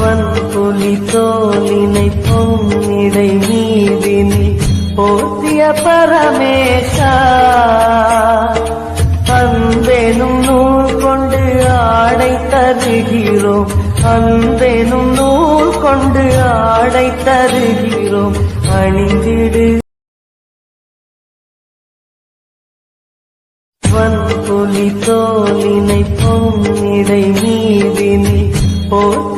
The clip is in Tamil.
அவன் வன்புலி தோலினை பொன்னிடை மீதினில் போத்திய பரமேசா. அன்பெனும் நூல் கொண்டு ஆடை தருகிறோம். அன்பெனும் நூல் கொண்டு ஆடை தருகிறோம். அணிந்திடு. வன்புலி தோலினை பொன்னிடை மீதினில் போத்திய